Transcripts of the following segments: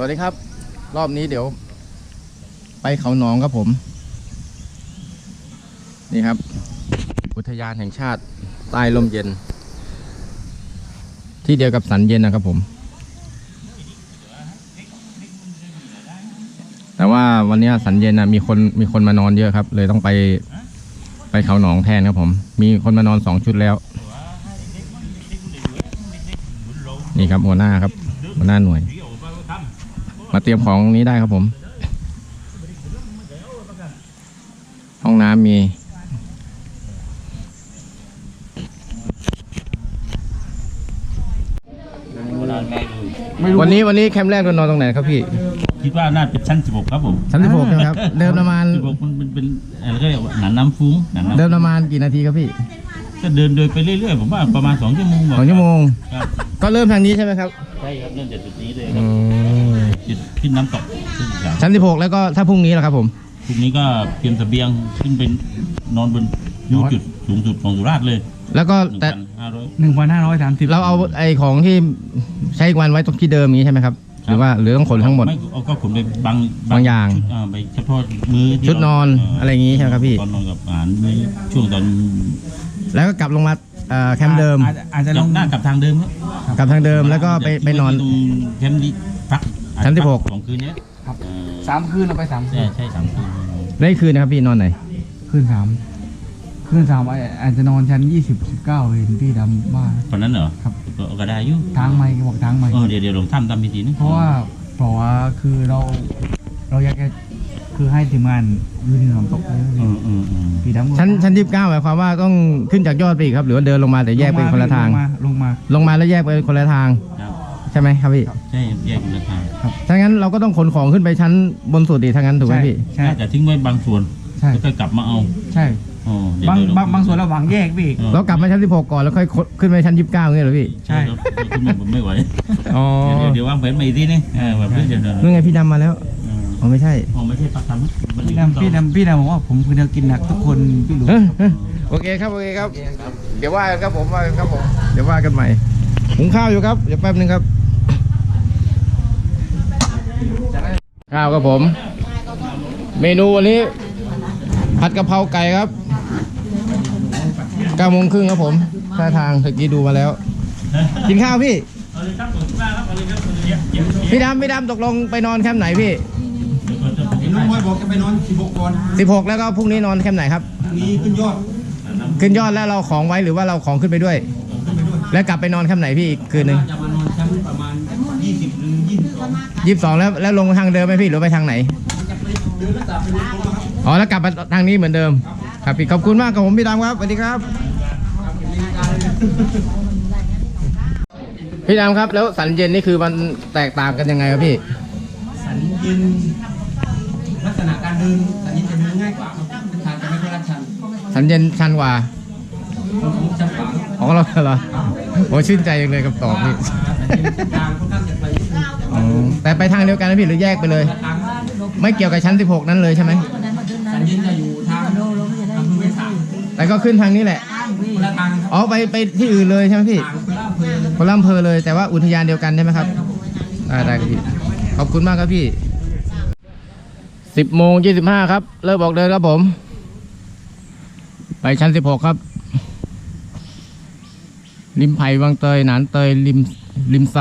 สวัสดีครับ รอบนี้เดี๋ยว ไปเขาหนองครับผม นี่ครับ อุทยานแห่งชาติใต้ลมเย็น ที่เดียวกับสันเย็นนะครับผม แต่ว่าวันนี้สันเย็นนะมีคนมีคนมานอนเยอะครับ เลยต้องไปไปเขาหนองแทนครับผม มีคนมานอนสองชุดแล้ว นี่ครับหัวหน้าครับ หัวหน้าหน่วย รียมของนี้ได้ครับผม ห้องน้ำมีวันนี้วันนี้แคมป์แรกเรานอนตรงไหนครับพี่ คิดว่าน่าเป็นชั้น 16 ครับผม ชั้นสิบหกนะครับ เดินประมาณ16มันเป็นเป็นอะไรก็เรียกว่าหนังน้ำฟุ้งหนังน้ำเดินประมาณกี่นาทีครับพี่ ก็เดินโดยไปเรื่อยๆ ผมว่าประมาณ 2 ชั่วโมงสองชั่วโมง ครับ ก็เริ่มทางนี้ใช่ไหมครับ ใช่ครับ เริ่มจากจุดนี้เลยคอืรับ มจุดขึ้นน้ำตกขึ้นจากชั้นสิบหกแล้วก็ถ้าพรุ่งนี้ล่ะครับผม พรุ่งนี้ก็เตรียมเสบียงขึ้นเป็นนอนบนยูจุดสูงสุดของสุราษฎร์เลยแล้วก็หนึ่งแต่พันห้าร้อย หนึ่งพันห้าร้อยสามสิบเราเอาไอ้ของที่ใช้อีกวันไว้ตรงที่เดิมนี้ใช่ไหมครับ หรือว่าหรือต้องขนทั้งหมด ไม่เอาก็ขนไปบางบางอย่างชุดอ่าไปเฉพาะมือที่ชุดนอนเอะไรอย่างงี้ใช่ไหมครับพี่ ตอนนอนกับอาหารมื้อช่วงตอนแล้วก็กลับลงมาเอ่อแคมป์เดิม อาจจะอาจจะลงหน้ากลับทางเดิมครับกลับทางเดิมแล้วก็ไปไปนอน ตรงแคมป์นี้พักชั้น16พัสองคืนเนี้ยครับเอ่อสามคืนเราไปสามคืใช่นใช่สามคืนได้คืนนะครับพี่นอนไหน คืนสามคืนสามอาอาจจะนอนชั้นยี่สิบสิบเก้าเห็นพี่ดำว่าวันนั้นเหรอครับ ก็ก็ได้อยู่ทางไม่บอกทางไม่ เออเดี๋ยวเดี๋ยวลองทำตามพิธีนึงเพราะว่าเพราะว่าคือเรา เราอยากจะ คือให้ทีมงานยืนน้ำตกเลยเออเออเออพี่ดำก็ชั้นชั้นยี่สิบเก้าหมายความว่าต้องขึ้นจากยอดไปอีกครับ หรือว่าเดินลงมาแต่แยกเป็นคนละทาง ลงมาลงมาลงมาแล้วแยกไปคนละทาง ครับใช่ไหมครับพี่ใช่แยกเป็นราคาถ้างั้นเราก็ต้องขนของขึ้นไปชั้นบนสุดดีถ้างั้นถูกไหมพี่ ใช่น่าจะทิ้งไว้บางส่วนใช่แล้วก็กลับมาเอาใช่ อ๋อเดี๋ยวบางเดี๋ยวบางบางส่วนเราหวังแยกพี่ออเรากลับมาชั้นสิบหกก่อนแล้วค่อยขึ้นไปชั้นยี่สิบเก้าเงี้ยเหรอพี่ ใช่ครับขึ้นมาผมไม่ไหว อ๋อเดี๋ยวเดี๋ยววางแผนใหม่อีกทีนึงเออแบบเพื่อนเดี๋ยวเดี๋ยว นู่นไงพี่ดำมาแล้วเอออ๋อไม่ใช่อ๋อไม่ใช่ปักทำนะมันอยู่พี่ดำพี่ดำพี่ดำบอกว่าผมคือจะกินหนักทุกคนพี่หลวงเอ้ยเอ้ยโอเคครับโอเคครับ เดี๋ยวว่ากันครับผมว่ากันครับผมเดี๋ยวว่ากันใหม่หุงข้าวอยู่ครับเดี๋ยวแป๊บนึงครับข้าวครับผม เมนูวันนี้ผัดกะเพราไก่ครับเก้าโมงครึ่งครับผมท่าทางตะกี้ดูมาแล้ว กินข้าวพี่ เอาเลยครับผมมาครับเอาเลยครับเอาเลยเดี๋ยวเดี๋ยวพี่ดำพี่ดำตกลงไปนอนแคมป์ไหนพี่เห็ นน้องบอยบอกจะไปนอน16ก่อน16แล้วก็พรุ่งนี้นอนแคมป์ไหนครับพรุ่งนี้ขึ้นยอด ขึ้นยอดแล้วเราของไว้หรือว่าเราของขึ้นไปด้วยขึ้นไปด้วยแล้วกลับไปนอนแคมป์ไหนพี่อีกคืนหนึ่งจะมานอนชั้นประมาณ20หรือ22ยี่สิบสองแล้วแล้วลงทางเดิมไหมพี่หรือไปทางไหนเดินแล้วกลับไปดูโค้งครับอ๋อแล้วกลับมาทางนี้เหมือนเดิม ครับพี่ขอบคุณมากครับผมพี่ดำครับสวัสดีครับพี่ดำครับแล้วสันเย็นนี่คือมันแตกต่างกันยังไงครับพี่ สันยินลักษณะการ เดินสันยินจะเดินง่ายกว่าครับเป็นทางจะไม่ค่อยลาดชันสันเย็นชันกว่าของผมชันกว่าครับอ๋อเราเหรอโอ้ชื่นใจจังเลยกับตอบนี่สันยินเส้นทางค่อนข้างจะไปนิดนึงอ๋อแต่ไปทางเดียวกันนะพี่หรือแยกไปเลยทางไม่เกี่ยวกับชั้น 16 นั้นเลยใช่ไหมสันยินจะอยู่ทางอำเภอเวสาแต่ก็ขึ้นทางนี้แหละคนละทางครับอ๋อไปไปที่อื่นเลยใช่ไหมพี่ทางคนละอำเภอคนละอำเภอเลยแต่ว่าอุทยานเดียวกันใช่ไหมครับได้ได้ครับพี่ขอบคุณมากครับพี่ สิบโมงยี่สิบห้าครับ เริ่มออกเดินครับผม ไปชั้นสิบหกครับ ริมไผ่วังเตยหนานเตยริมริมไซ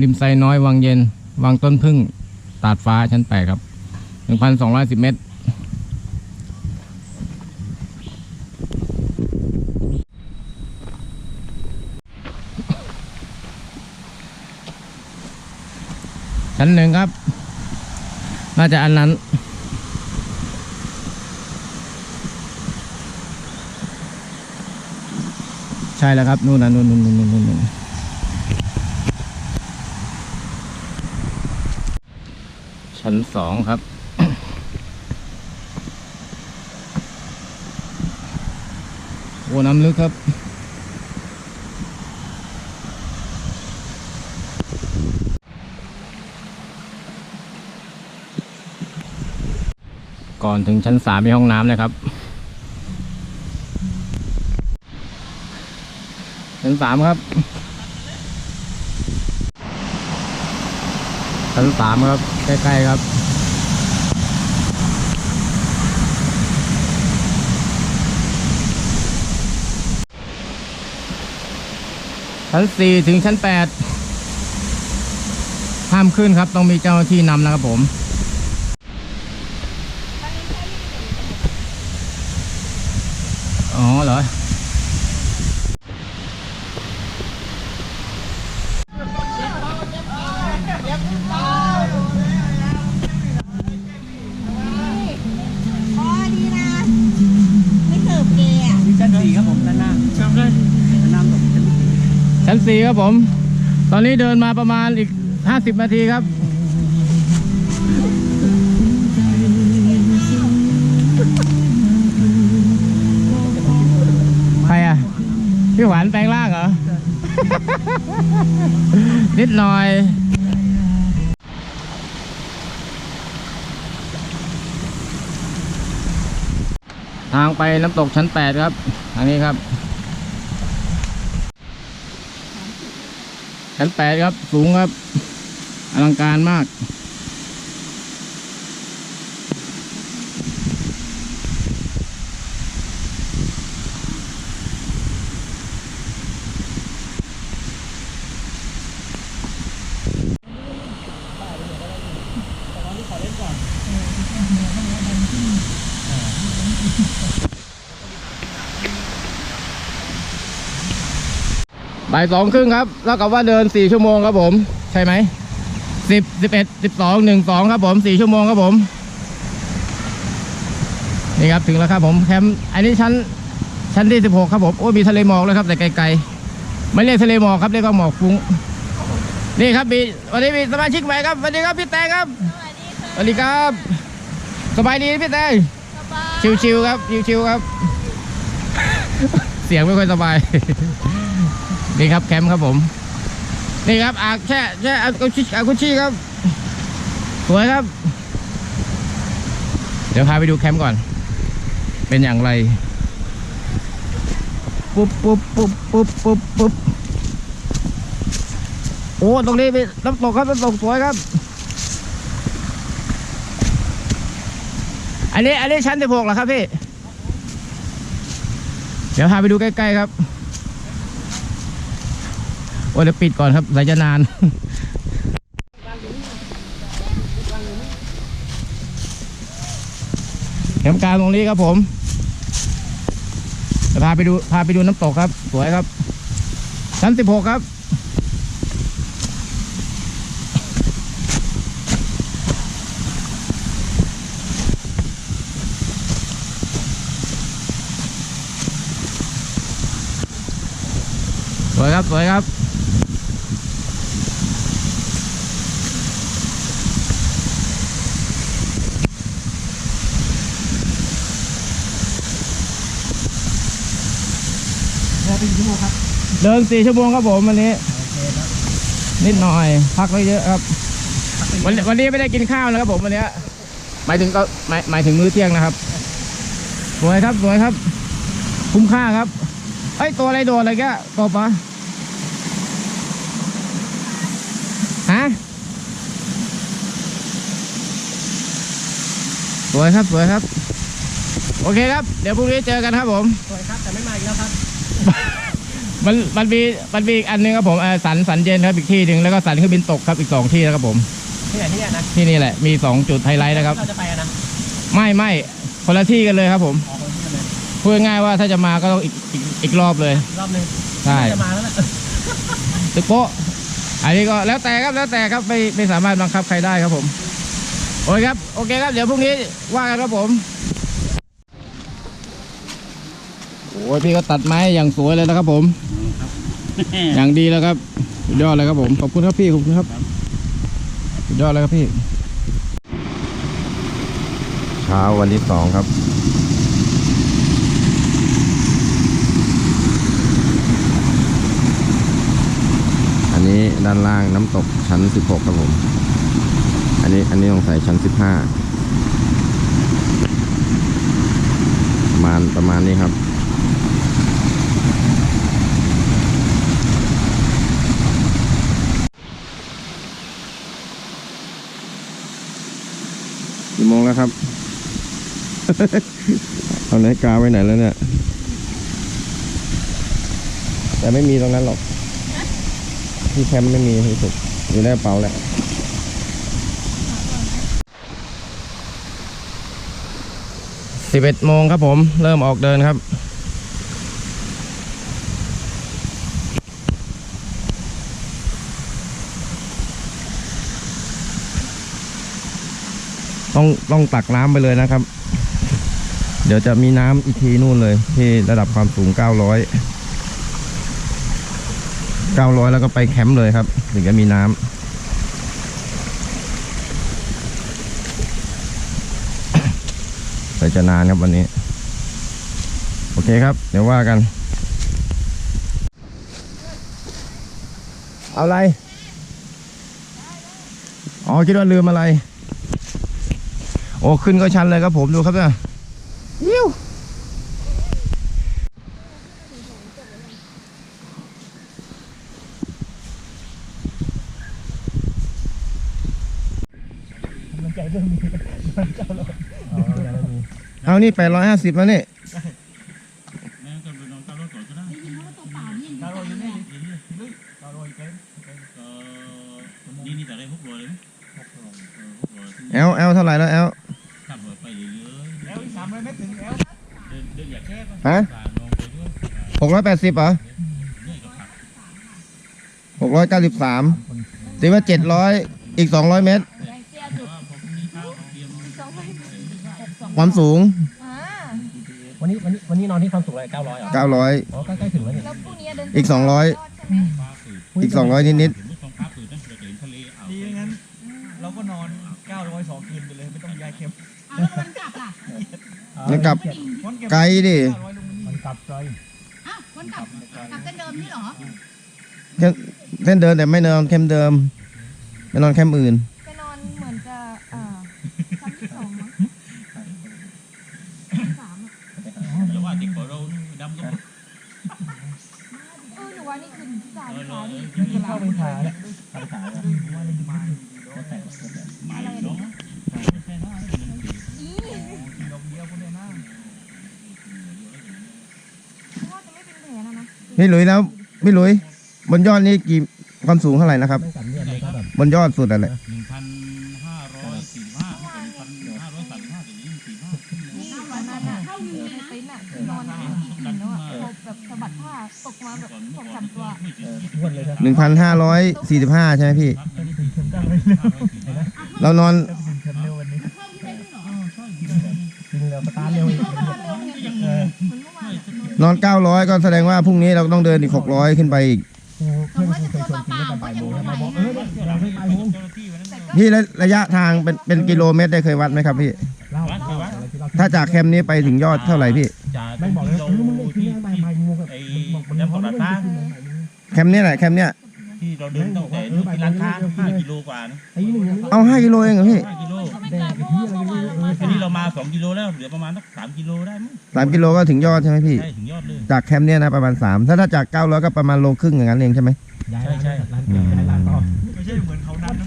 ริมไซน้อยวังเย็น วังต้นพึ่ง ตาดฟ้าชั้นแปดครับหนึ่งพันสองร้อยสิบเมตร ชั้นหนึ่งครับ น่าจะอันนั้น ใช่แล้วครับนู่นนะนู่นนู่นนู่นนู่นชั้นสองครับโอ้น้ำลึกครับก่อนถึงชั้นสามมีห้องน้ำเลยครับ ชั้นสามครับชั้นสามครับ ใกล้ๆครับชั้นสี่ถึงชั้นแปดห้ามขึ้นครับ ต้องมีเจ้าหน้าที่นำนะครับผมอ๋อเหรออดีนะ ไม่เสิร์ฟเกย์อะ ชั้นสี่ครับผมด้านหน้าจำได้น้ำตกชั้นสี่ ชั้นสี่ ครับผม ตอนนี้เดินมาประมาณอีกห้าสิบนาทีครับ ใครอะ พี่หวานแปลงร่างเหรอ นิดหน่อยทางไปน้ำตกชั้นแปดครับ ทางนี้ครับ ชั้นแปดครับ สูงครับ อลังการมาก บ่ายสองครึ่งครับแล้วกับว่าเดินสี่ชั่วโมงครับผม ใช่ไหมสิบสิบเอ็ดสิบสองหนึ่งสองครับผมสี่ชั่วโมงครับผม นี่ครับถึงแล้วครับผมแคมป์อันนี้ชั้นชั้นที่สิบหกครับผมโอ้ยมีทะเลหมอกเลยครับแต่ไกลๆไม่เรียกทะเลหมอกครับเรียกว่าหมอกฟุ้งนี่ครับมีวันนี้มีสมาชิกใหม่ครับสวัสดีครับพี่แตงครับสวัสดีครับ สบายดีพี่แตงชิวๆครับชิวๆครับ เสียงไม่ค่อยสบาย นี่ครับแคมป์ครับผม นี่ครับอาแช่แช่อากุชิอากุชิครับสวยครับ เดี๋ยวพาไปดูแคมป์ก่อน เป็นอย่างไรปุ๊บปุ๊บปุ๊บปุ๊บปุ๊บปุ๊บโอ้ตรงนี้เป็นน้ำตกครับน้ำตกสวยครับ อันนี้อันนี้ชั้นสิบหกเหรอครับพี่ เดี๋ยวพาไปดูใกล้ๆครับ โอ้ยเดี๋ยวปิดก่อนครับสายจะนานเข็มกลางตรงนี้ครับผมจะพาไปดูพาไปดูน้ำตกครับ สวยครับ ชั้นสิบหกครับ สวยครับ สวยครับ เดินสี่ชั่วโมงครับผมวันนี้ นิดหน่อย พักไว้เยอะครับ วันวันนี้ไม่ได้กินข้าวนะครับผมวันนี้หมายถึงก็หมายหมายถึงมื้อเที่ยงนะครับ สวยครับสวยครับ คุ้มค่าครับเอ้ตัวอะไรโดนอะไรแกตบปะฮะสวยครับสวยครับ โอเคครับ เดี๋ยวพรุ่งนี้เจอกันครับผม สวยครับ แต่ไม่มาอีกแล้วครับ มันมันมีมันมีอีกอันหนึงครับผมเอ่อสันสันเย็นครับอีกที่หนึ่งแล้วก็สันเครื่องบินตกครับอีกสองที่นะครับผม ที่ไหนที่เนี่ยนะที่นี่แหละมีสองจุดไฮไลท์นะครับ เราจะไปอะนะไม่ไม่คนละที่กันเลยครับผมอ๋อคนที่กันเลยพูดง่ายๆว่าถ้าจะมาก็ต้องอีกอีกอีกรอบเลยรอบหนึงใช่ จะมาแล้วนะ ตึกโป๊ะอันนี้ก็แล้วแต่ครับแล้วแต่ครับไม่ไม่สามารถบังคับใครได้ครับผม โอเคครับโอเคครับ เดี๋ยวพรุ่งนี้ว่ากันครับผมโอ้ยพี่ก็ตัดไม้อย่างสวยเลยนะครับผม อย่างดีแล้วครับสุดยอดเลยครับผม ขอบคุณครับพี่ ขอบคุณครับ สุดยอดเลยครับพี่ เช้าวันที่สองครับ อันนี้ด้านล่างน้ำตกชั้น 16 ครับผม อันนี้อันนี้ต้องใส่ชั้น 15ประมาณประมาณนี้ครับ กี่โมง แล้วครับ เอานาฬิกาไว้ไหนแล้วเนี่ย แต่ไม่มีตรงนั้นหรอก ที่แคมป์ไม่มีที่สุดอยู่ในกระเป๋าแหละสิบเอ็ดโมงครับผม เริ่มออกเดินครับ ต้องต้องตักน้ำไปเลยนะครับ เดี๋ยวจะมีน้ำอีกทีนู่นเลย ที่ระดับความสูง 900 900 แล้วก็ไปแคมป์เลยครับ ถึงจะมีน้ำแต่จะนานครับวันนี้ โอเคครับ เดี๋ยวว่ากัน เอาอะไร อ๋อ คิดว่าลืมอะไร อ้ขึ้นก็ชันเลยครับผมดูครับเนี่ยยิ้วเอานี่แปดร้อยห้าสิบแล้วนี่ ดสิบเหรอเนี่ยกับผักหกร้อยเก้าสิบสามตีว่าเจ็ดร้อยอีกสองร้อยเมตรว่าพอพรุ่งนี้ข้าวเตรียมความสูงอ่าวันนี้วันนี้วันนี้นอนที่ความสูงอะไรเก้าร้อยเหรอเก้าร้อยอ๋อใกล้ๆถึงแล้วนี่แล้วพรุ่งนี้เดินอีกสองร้อยใช่ไหมปลาสืบอีกสองร้อยนิดเห็นไม่ต้องปลาสืบนั่นเราจะเห็นทะเลอ่าวดีงั้นเราก็นอน902คืนไปเลยไม่ต้องย้ายเข็มเอาแล้ววันกลับล่ะๆยังกลับไกลดิมันกลับไกล แค่เหรอเส้นเส้นเดิมแต่ไม่นอนแคมป์เดิมไม่นอนแคมป์อื่นเหมือนจะเอ่อชั้นที่สองมั้งสามอะ แต่ว่าเด็กของเราดำก็ เออหนูว่านี่คือที่สาม เออ ขาดิ เออ เข้าไปถ่ายแล้วเข้าไปถ่ายแล้วว่าอะไรดีมากแล้วแต่แล้วแต่ หมายน้องแค่หน้า อี ดอกเดียวคนเดียวหน้า ว่าจะไม่เป็นแผลนะนะ พี่หลุยแล้วพี่หลุย บนยอดนี่กี่ความสูงเท่าไหร่นะครับ ไม่สั่นเลือดเลยก็แบบบนยอดสุดอะไรหนึ่งพันห้าร้อยสี่ห้าเมื่อก่อนหนึ่งพันห้าร้อยสามสิบห้าแต่นี้สี่ห้านี่วันนั้นอะเออในเต็นท์อะนอนกินแล้วอะพอแบบสะบัดผ้าตกมาแบบสองสามตัวอ้วนเลยครับหนึ่งพันห้าร้อยสี่สิบห้าใช่ไหมพี่ถึงเข็มได้เลยเรานอน นอะนอนเก้าร้อยก็แสดงว่าพรุ่งนี้เราต้องเดินอีกหกร้อยขึ้นไปอีกครูเพื่อนครูเคยชวนกินตั้งแต่บ่ายโมงแล้วมาบอกเออเนี่ยเราไม่บ่ายโมงเจ้าหน้าที่วันนั้นแต่ก็พี่ระระยะทางเป็นเป็นกิโลเมตรได้เคยวัดไหมครับพี่เล่าวัดไปวัดถ้าจากแคมป์นี้ไปถึงยอดเท่าไหร่พี่จากไม่บอกเลยเราเออมึงเนี่ยขึ้นที่ได้บ่ายบ่ายโมงกับไอ้บอกมันแล้วพอตัดฟ้าแคมป์นี้แหละแคมป์เนี้ยที่เราเดินตั้งแต่นู่นที่ร้านค้าห้ากิโลกว่านะตีหนึ่งเอาห้ากิโลเองเหรอพี่ห้ากิโล แดงไปที่อะไรไม่รู้เออทีนี้เรามาสองกิโลแล้วเหลือประมาณสักสามกิโลได้มั้งสามกิโลก็ถึงยอดใช่ไหมพี่ ใช่ถึงยอดเลย จากแคมป์เนี้ยนะประมาณสามถ้าถ้าจากเก้าร้อยก็ประมาณโลครึ่งอย่างนั้นเองใช่ไหมย้ายร้านร้านย้ายร้านต่อไม่ใช่เหมือนเขานั้นนะ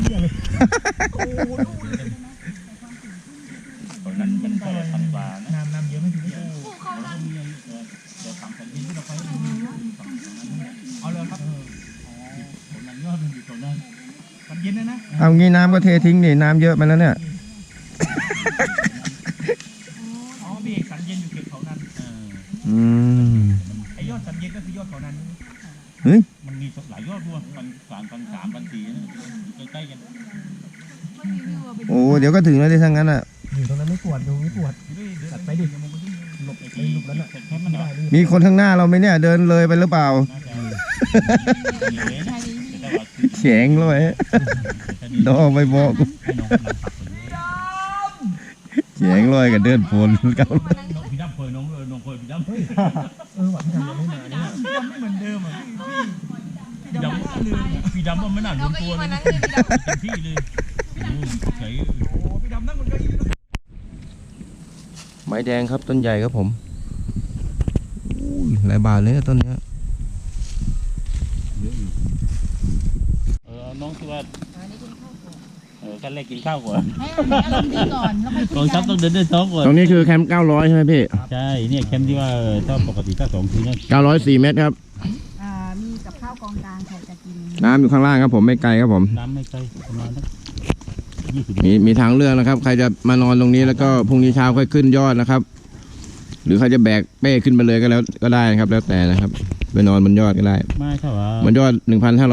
ตอนนั้นเป็นพันพันกว่านะน้ำน้ำเยอะไม่ถึงผู้เข้านั่นเราทำกันที่เราไปเอาเลยครับตอนนั้นยอดมันอยู่ตรงนั้นมันเย็นนะนะเอางี้น้ำก็เททิ้งดิน้ำเยอะไปแล้วเนี่ย อ๋อมีเอกสันเย็นอยู่เขตเขานั้นเอออืมไอยอดสันเย็นก็คือยอดเขานั้นเฮ้ยมันมีหลายยอดด้วยพันสามพันสามพันสี่นะอยู่ใกล้ๆกันมันมีวิวอะไปดูโอ้เดี๋ยวก็ถึงแล้วดิทั้งนั้นอะอยู่ตรงนั้นไม่ปวดดูไม่ปวดตัดไปดิหลบไอ้ไปที่หลบแล้วน่ะแค่มันได้ได้ดิมีคนข้างหน้าเราไหมเนี่ย เดินเลยไปหรือเปล่าน่าจะเหลือใช่นี้แต่ว่าคือแข็งเลยดอกไปบอกให้น้องกำลังปักเลย แข็งเลยกับเดินโผล่เก้าวันนั้นน้องพี่ดำเคยน้องเลยน้องเคยพี่ดำเออว่ะพี่ทำยังไม่มาเนี่ยพี่ดำไม่เหมือนเดิมอะพี่พี่พี่ดำดำไม่น่าลืมพี่ดำว่าไม่น่าน้ลืองมก็ตัอีวเลวัยนนะนั้นเลยพี่ดำเต็มที่เลยโอ้ใช้โอ้พี่ดำนั่งบนเก้าอี้ด้วยไม้แดงครับต้นใหญ่ครับผมอุ้ยหลายบาทเลยนะต้นเนี้ย เออน้องที่ว่า อันนี้คุณเข้า กินข้าวก่อนให้อารมณ์ดีก่อนแล้วค่อยคุกองยทักันต้องเดินด้วยท้องก่อนตรงนี้คือแคมป์900 ใช่ไหมพี่ ใช่เนี่ยแคมป์ที่ว่าถ้าปกติถ้าสองคืนเนี่ย904 เมตรครับ อ่ามีกับข้าวกองกลางใครจะกินน้ำอยู่ข้างล่างครับผมไม่ไกลครับผม น้ำไม่ไกลประมาณสักยี่สิบมีมีทางเลือกนะครับ ใครจะมานอนตรงนี้แล้วก็พรุ่งนี้เช้าค่อยขึ้นยอดนะครับ หรือใครจะแบกเป้ขึ้นไปเลยก็แล้วก็ได้นะครับ แล้วแต่นะครับไปนอนบนยอดก็ได้ไม่ใช่ว่าบนยอด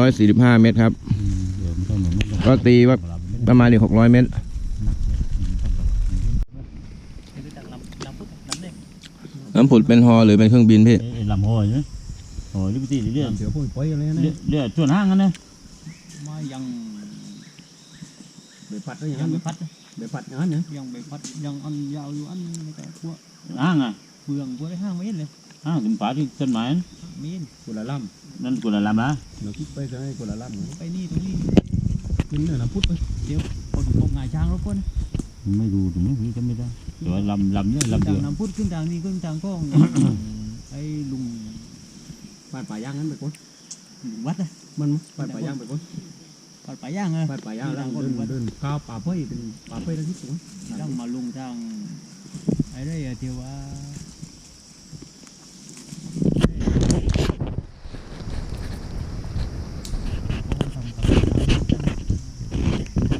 1,545 เมตรครับ อืมเดี๋ยวมันก็เหมือนมันก็ตีว่า ประมาณอีก600เมตรน้ำผุดเป็นฮอหรือเป็นเครื่องบินพี่เอ้ยลำหอยใช่ไหมหอยลิบตี้เรื่อยเดี๋ยวพูดไปอะไรนะเรื่อยเรื่อยส่วนห้างกันนะมายังเดี๋ยวปัดแล้วอย่างยันั้งนไม่พัดนะเดี๋ยวปัดอย่างนั้นนะยังไม่พัดยังอันยาวอยู่อันไม่แต่พวกห้างอะเปลืองพวกได้ห้างเมตรเลยห้างถึงป่าที่ต้นไม้นั่นเมตรกุละล่นั่นกุละลำนะำเราคิดไปจะให้กุละล่ำไปนี่ตรงนี้ ขึ้นเนื้อน้ำพุดไปพอถึงตรงงายช้างรบกวนไม่รู้ถึงไม่จำไม่ได้แต่ว่าลำลำเนี่ยลำจาเดีกยวน้ำพุดขึ้นทางนี้ขึ้นทางก้องไอ้ลุงปัดป่าย่างนั้นไปก่อนลุงวัดอะมันปัดป่าย่างไปก่อนปัดป่าย่างอะปัดป่าย่างแล้วเดินเดินก้าวป่าเป้ยเป็นป่าเป้ยแล้วที่สูงต้องมาลุงทางไอ้ได้อะที่ว่า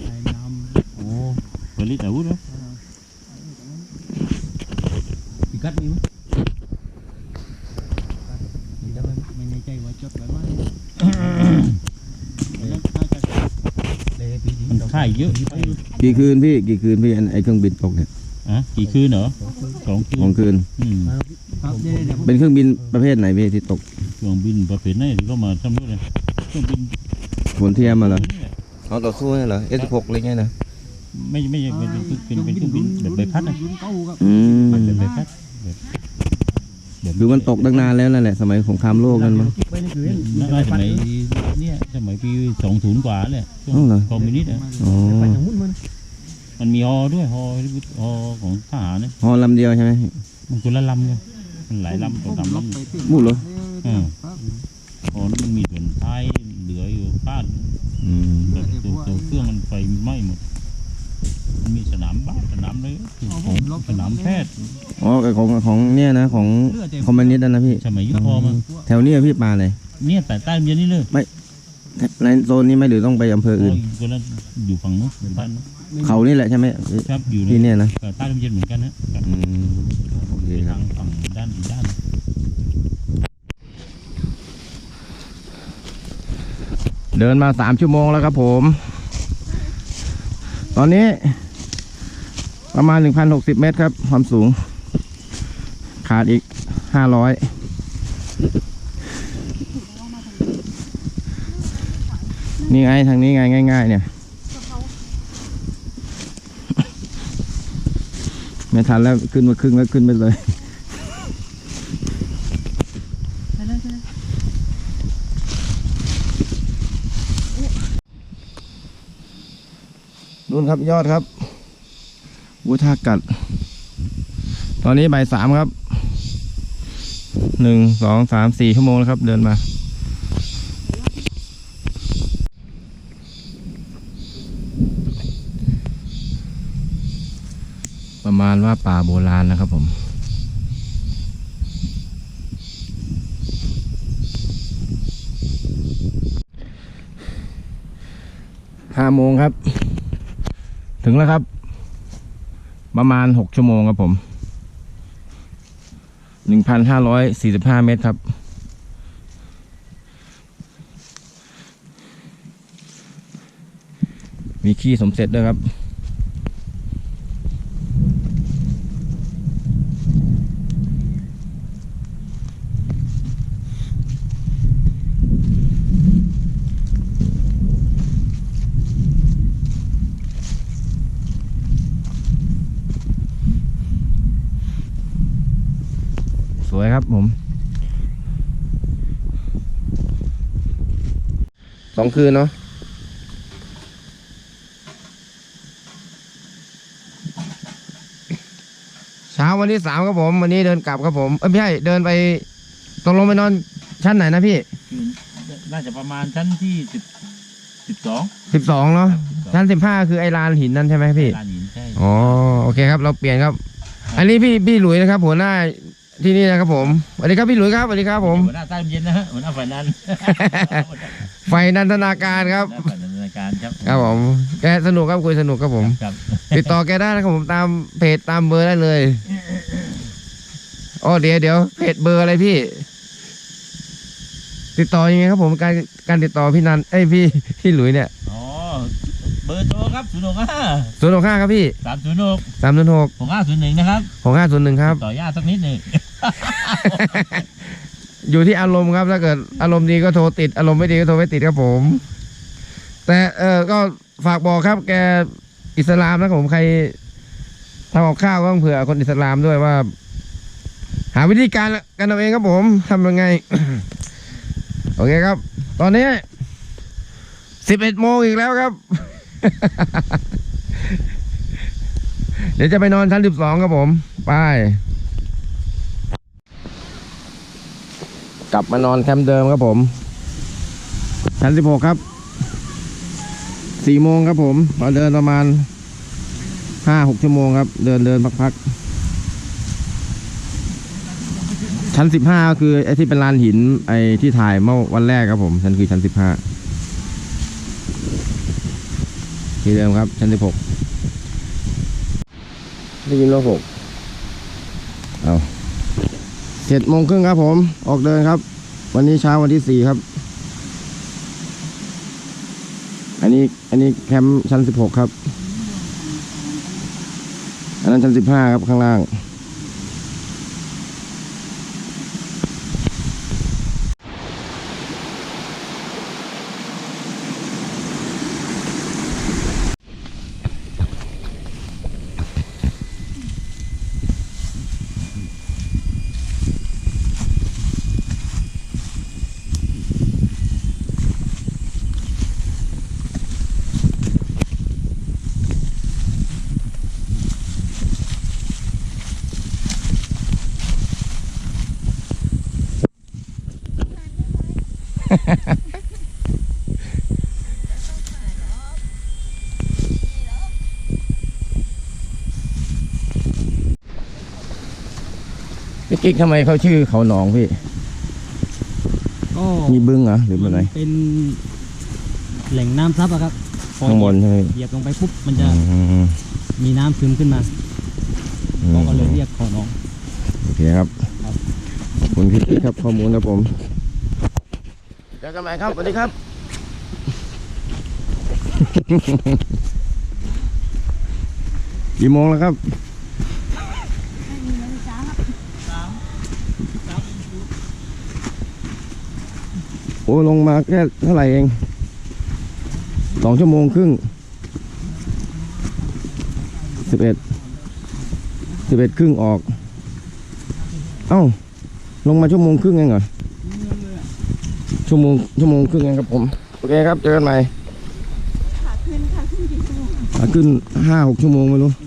ไอ้น้ำ โอ้ผลิตอาวุธเหรอ ปีกัดมีไหม ไม่แน่ใจว่าจด ไว้ไหมเลยปีนี้มันค่ายเยอะกี่คืนพี่กี่คืนพี่อันไอเครื่องบินตกเนี่ยอะกี่คืนเหรอสองคืนของคืนอืมครับเดี๋ยวเดี๋ยวผมเป็นเครื่องบินประเภทไหนพี่ที่ตกเครื่องบินประเภทไหนที่เขามาทำด้วยเลยเครื่องบินฝนเทียมมาเหรอเอาต่อสู้เหรอ S16 อะไรเงี้ยนะ ไม่ไม่ใช่เป็นเป็นเป็นเครื่องบินแบบใบพัดนะยุนเก้าครับอืมแบบใบพัดแบบแบบดูมันตกตั้งนานแล้วนั่นแหละสมัยสงครามโลกนั่นมั้งคิดไปนี่คือนั่นก็สมัยเนี่ยสมัยปีสองศูนย์กว่าเลยช่วงอ๋อเหรอคอมมิวนิสต์อะอ๋อไปทางมุ้นมันมันมีฮอด้วยฮอฮอของทหารเนี่ยฮอลำเดียวใช่ไหมมันคนละลำไงมันหลายลำสองสามลำบูดเหรออืมฮอนั้นมันมีส่วนท้ายเหลืออยู่ฟาดอืมแบบตัวตัวเครื่องมันไฟไหม้หมด มันมีสนามบ้านสนามเลยของสนามแพทย์ อ๋อของของเนี่ยนะของคอมมิวนิสต์นั่นนะพี่ สมัยยุคพอมาแถวเนี้ยพี่ปลาเลย เนี่ยแต่ใต้โรงเรียนนี่เลยในโซนนี้ไหมหรือต้องไปอำเภออื่นคนละอยู่ฝั่งนู้นบ้านนู้นเขานี่แหละใช่ไหมครับอยู่ในที่เนี่ยนะใต้โรงเรียนเหมือนกันนะครับอืมโอเคครัทาบงฝั่งด้านอีกด้านเดินมาสามชั่วโมงแล้วครับผม ตอนนี้ ประมาณ 1,060 เมตรครับ ความสูง ขาดอีก 500 นี่ไง ทางนี้ไง ง่าย ๆ เนี่ย ไม่ทันแล้วขึ้นมาครึ่งแล้วขึ้นไปเลย นู่นครับยอดครับวุฒากัด ตอนนี้ใบสามครับหนึ่งสองสามสี่ชั่วโมงแล้วครับ เดินมา ประมาณว่าป่าโบราณนะครับผมห้าโมงครับ ถึงแล้วครับ ประมาณหกชั่วโมงครับผมหนึ่งพันห้าร้อยสี่สิบห้าเมตรครับมีขี้สมเสร็จด้วยครับ สวยครับผม ส องคืนเนาะเช้าวันที่สามครับผม วันนี้เดินกลับครับผมเอ้ยไม่ใช่เดินไปตกลงไปนอนชั้นไหนนะพี่น่าจะประมาณชั้นที่สิบสิบสองสิบสองเนาะชั้นสิบห้าคือไอ้ลานหินนั่นใช่ไหมพี่ลานหินใช่อ๋อโอเคครับเราเปลี่ยนครับ อันนี้พี่พี่หลุยนะครับหัวหน้า ที่นี่นะครับผมสวัสดีครับพี่หลุยครับสวัสดีครับผม หัวหน้าใต้ลมเย็นนะฮะหัวหน้าฝ่ายนั้นไฟนันทนาการครับ หัวหน้าฝ่ายนันทนาการครับครับผมแกสนุกครับคุยสนุกครับผม ครับติดต่อแกได้นะครับผมตามเพจตามเบอร์ได้เลยอ๋อเดี๋ยวเดี๋ยวเพจเบอร์อะไรพี่ ติดต่อยังไงครับผมการการติดต่อพี่นันเอ้ยพี่พี่หลุยเนี่ยอ๋อเบอร์โทรครับศูนย์หกห้าศูนย์หกห้าครับพี่สามศูนย์หกสามศูนย์หกหกห้าศูนย์หนึ่งนะครับหกห้าศูนย์หนึ่งครับ ต่อยาสักนิดหนึ่ง อยู่ที่อารมณ์ครับ ถ้าเกิดอารมณ์ดีก็โทรติด อารมณ์ไม่ดีก็โทรไม่ติดครับผม แต่เออก็ฝากบอกครับแกอิสลามนะครับผมใครทำกับข้าวก็ต้องเผื่อคนอิสลามด้วยว่า หาวิธีการกันเอาเองครับผมทำยังไง โอเคครับ ตอนนี้สิบเอ็ดโมงอีกแล้วครับ เดี๋ยวจะไปนอนชั้นสิบสองครับผม ไป กลับมานอนแคมป์เดิมครับผมชั้นสิบหกครับสี่โมงครับผมเราเดินประมาณห้าหกชั่วโมงครับ เดินเดินพักๆชั้นสิบห้าก็คือไอ้ที่เป็นลานหินไอ้ที่ถ่ายเมื่อวันแรกครับผมชั้นคือชั้นสิบห้าที่เดิมครับ ชั้นสิบหกได้ยินแล้วหกเอา เจ็ดโมงครึ่งครับผม ออกเดินครับ วันนี้เช้าวันที่สี่ครับ อันนี้อันนี้แคมป์ชั้นสิบหกครับ อันนั้นชั้นสิบห้าครับข้างล่าง กิ๊กทำไมเขาชื่อเขาหนองพี่ ก็มีบึ้งเหรอหรือเป็นอะไร เป็นแหล่งน้ำซับอะครับพอข้างบนใช่ไหมเหยียบลงไปปุ๊บมันจะอืมมีน้ำซึมขึ้นมาเขาก็เลยเรียกขอน้อง โอเคครับครับ ขอบคุณพี่กิ๊กครับข้อมูลครับผมเจอกันใหม่ครับสวัสดีครับกี่โมงแล้วครับ โอ้ลงมาแค่เท่าไหร่เองสองชั่วโมงครึ่งสิบเอ็ดสิบเอ็ดครึ่งออก เอ้า ลงมาชั่วโมงครึ่งเองเหรอชั่วโมงชั่วโมงครึ่งเองครับผม โอเคครับ เจอกันใหม่ ขาขึ้นขาขึ้นกี่ชั่วโมงขาขึ้นห้าหกชั่วโมงไม่รู้อื